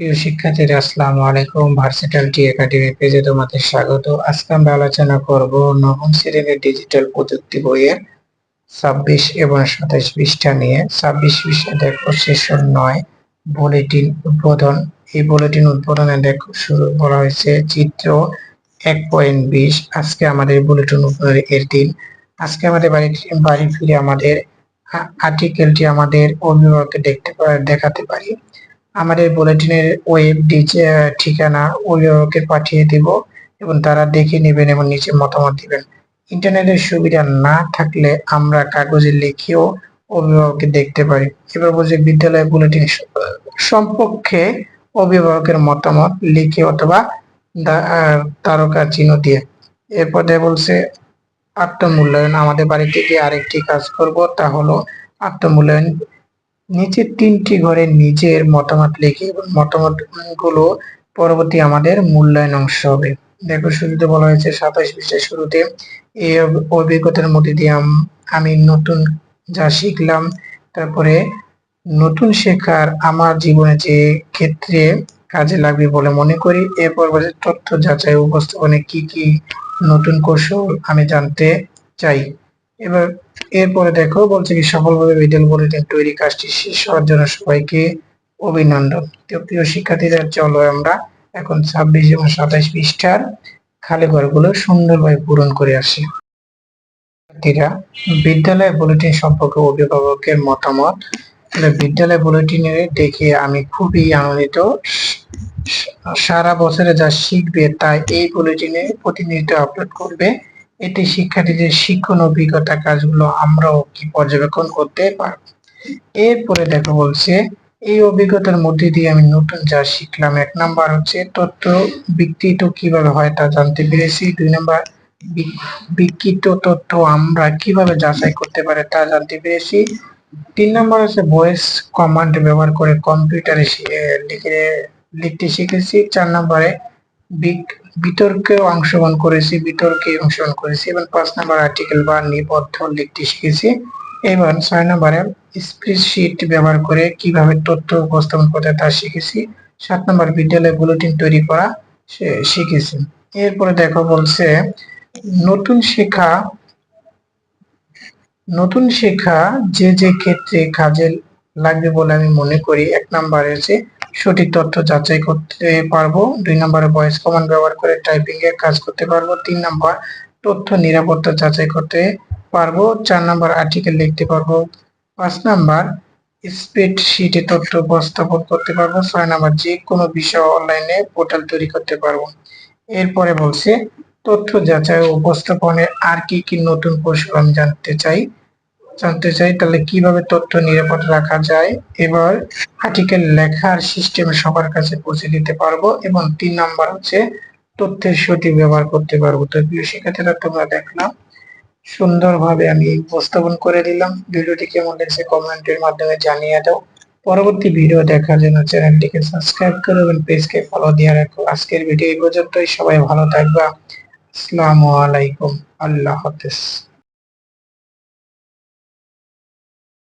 প্রিয় শিক্ষার্থীরা, আসসালামু আলাইকুম। ভার্সিটালিটি একাডেমি পেজে তোমাদের স্বাগত। আজকে আমরা আলোচনা করব নবম শ্রেণির ডিজিটাল প্রযুক্তি বইয়ের ছাব্বিশ এবং সাতাশ পৃষ্ঠা নিয়ে। ছাব্বিশ পৃষ্ঠা দেখো সেশন নয় বুলেটিন উদ্বোধন। এই বুলেটিন উদ্বোধনে দেখো, শুরু করা হয়েছে চিত্র এক পয়েন্ট বিশ। আজকে আমাদের বুলেটিন উদ্বোধনের এর দিন। আজকে আমাদের বাড়ি বাড়ি ফিরে আমাদের আর্টিকেলটি আমাদের অভিভাবককে দেখতে দেখাতে পারি। আমাদের বুলেটিনের ওয়েব ঠিকানা অভিভাবকের পাঠিয়ে দিব এবং তারা দেখে নেবেন এবং নিচে মতামত দিবেন। ইন্টারনেটের সুবিধা না থাকলে আমরা কাগজে লিখেও অভিভাবককে দেখতে পারি। এবার বলছে বিদ্যালয় বুলেটিন সম্পর্কে অভিভাবকের মতামত লিখে অথবা তারকা চিহ্ন দিয়ে। এরপর বলছে আত্মমূল্যায়ন। আমাদের বাড়িতে গিয়ে আরেকটি কাজ করব, তা হলো আত্মমূল্যায়ন নিচে তিনটি ঘরে নিজের মতামত লিখে এবং মতামতগুলো পরবর্তী আমাদের মূল্যায়ন অংশ হবে। দেখো, শুরুতে বলা হয়েছে সাতাশ পৃষ্ঠার শুরুতে, এই অভিজ্ঞতার মধ্যে দিয়ে আমি নতুন যা শিখলাম, তারপরে নতুন শেখার আমার জীবনে যে ক্ষেত্রে কাজে লাগবে বলে মনে করি এরপর বলছে তথ্য যাচাই উপস্থাপনে কি কি নতুন কৌশল আমি জানতে চাই। এবার, এরপরে দেখো, বলছে কি, সফলভাবে বিদ্যাল বুলেটিন তৈরি কাজটি শেষ হওয়ার জন্য সবাইকে অভিনন্দন। তো প্রিয় শিক্ষার্থীরা চলো আমরা এখন ছাব্বিশ এবং সাতাইশ পৃষ্ঠার খালি ঘরগুলো সুন্দরভাবে পূরণ করে আসি। শিক্ষার্থীরা, বিদ্যালয় বুলেটিন সম্পর্কে অভিভাবকের মতামত। বিদ্যালয় বুলেটিনে দেখে আমি খুবই আনন্দিত। সারা বছরে যা শিখবে, তাই এই বুলেটিনে প্রতিনিধিত্ব আপলোড করবে। এতে শিক্ষার্থীদের শিক্ষণ অভিজ্ঞতা কাজগুলো আমরাও কি পর্যবেক্ষণ করতে পারব? এরপরে দেখো বলছে, এই অভিজ্ঞতার মধ্যে দিয়ে আমি নতুন যা শিখলাম, এক নাম্বার হচ্ছে তথ্য বিকৃত কীভাবে হয় তা জানতে পেরেছি। দুই নাম্বার বিকৃত তথ্য আমরা কীভাবে যাচাই করতে পারে তা জানতে পেরেছি। তিন নাম্বার হচ্ছে ভয়েস কমান্ড ব্যবহার করে কম্পিউটারে লিখে, লিখতে শিখেছি। চার নম্বরে বিতর্কে অংশগ্রহণ করেছি বিতর্কে অংশগ্রহণ করেছি, এবং পাঁচ নম্বর আর্টিকেল বা নিবদ্ধ লিখতে শিখেছি এবার ছয় নম্বরে স্প্রেডশিট ব্যবহার করে কীভাবে তথ্য উপস্থাপন করতে তা শিখেছি, সাত নম্বর বিদ্যালয় বুলেটিন তৈরি করা শিখেছি। এরপরে দেখো বলছে, নতুন শিক্ষা নতুন শিক্ষা যে যে ক্ষেত্রে কাজে লাগবে বলে আমি মনে করি, এক নাম্বার আছে সঠিক তথ্য যাচাই করতে পারব। দুই নম্বরে ভয়েস কমান্ড ব্যবহার করে টাইপিং এর কাজ করতে পারব। তিন নম্বর তথ্য নিরাপত্তা যাচাই করতে পারব। চার নম্বর আর্টিকেল লিখতে পারব। পাঁচ নাম্বার স্প্রেডশিটে তথ্য উপস্থাপন করতে পারব। ছয় নম্বর যে কোনো বিষয় অনলাইনে পোর্টাল তৈরি করতে পারব। এরপরে বলছে, তথ্য যাচাই উপস্থাপনে আর কি কি নতুন কৌশল আমি জানতে চাই? জানতে চাই, তাহলে কীভাবে তথ্য নিরাপদ রাখা যায়? এবার আর্টিকেল লেখার সিস্টেম সবার কাছে পৌঁছে দিতে পারব এবং তিন নাম্বার হচ্ছে তথ্যের সঠিক ব্যবহার করতে পারব। তো প্রিয় শিক্ষার্থীরা, তোমরা দেখলাম, সুন্দরভাবে আমি উপস্থাপন করে দিলাম। ভিডিওটি কেমন লাগছে কমেন্টের মাধ্যমে জানিয়ে দাও। পরবর্তী ভিডিও দেখার জন্য চ্যানেলটিকে সাবস্ক্রাইব করো এবং পেজকে ফলো দিয়ে রাখো। আজকের ভিডিও এই পর্যন্তই। সবাই ভালো থাকবা। আসসালামু আলাইকুম। আল্লাহ হাফেজ।